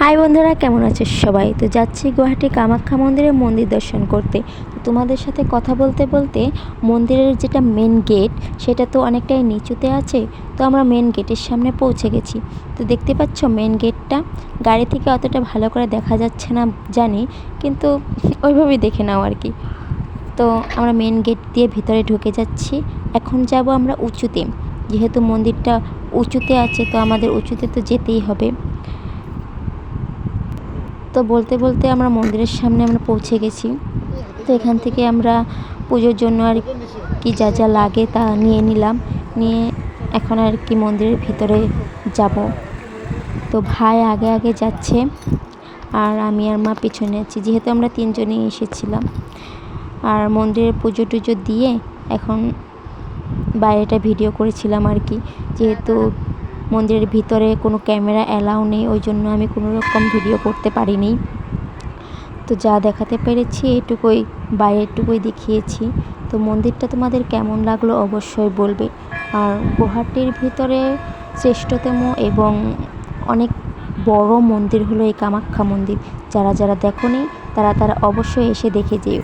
High বন্ধুরা, কেমন আছে সবাই? তো যাচ্ছি গুয়াহাটি কামাখ্যা মন্দিরে মন্দির দর্শন করতে। তো তোমাদের সাথে কথা বলতে বলতে মন্দিরের যেটা মেন গেট সেটা তো অনেকটাই নিচুতে আছে। তো আমরা মেন গেটের সামনে পৌঁছে গেছি। তো দেখতে পাচ্ছ মেন গেটটা গাড়ি থেকে অতটা ভালো করে দেখা যাচ্ছে না, জানি। কিন্তু ওইভাবেই দেখে নাও আর কি। তো আমরা মেন গেট দিয়ে ভিতরে ঢুকে যাচ্ছি। এখন যাব আমরা উঁচুতে। যেহেতু মন্দিরটা উঁচুতে আছে, তো আমাদের উঁচুতে তো যেতেই হবে। তো বলতে বলতে আমরা মন্দিরের সামনে আমরা পৌঁছে গেছি। তো এখান থেকে আমরা পুজোর জন্য আর কি যা যা লাগে তা নিয়ে নিলাম। নিয়ে এখন আর কি মন্দিরের ভিতরে যাব। তো ভাই আগে আগে যাচ্ছে আর আমি আর মা পিছনে আছি। যেহেতু আমরা তিনজনেই এসেছিলাম। আর মন্দিরে পুজো টুজো দিয়ে এখন বাইরেটা ভিডিও করেছিলাম আর কি। যেহেতু মন্দিরের ভিতরে কোনো ক্যামেরা অ্যালাউ নেই, ওই জন্য আমি কোনো রকম ভিডিও করতে পারিনি। তো যা দেখাতে পেরেছি, এটুকুই বাইরেরটুকুই দেখিয়েছি। তো মন্দিরটা তোমাদের কেমন লাগল অবশ্যই বলবে। আর গুহাটির ভিতরে শ্রেষ্ঠতম এবং অনেক বড় মন্দির হলো এই কামাখ্যা মন্দির। যারা যারা দেখোনি, তারা তারা অবশ্যই এসে দেখে যেও।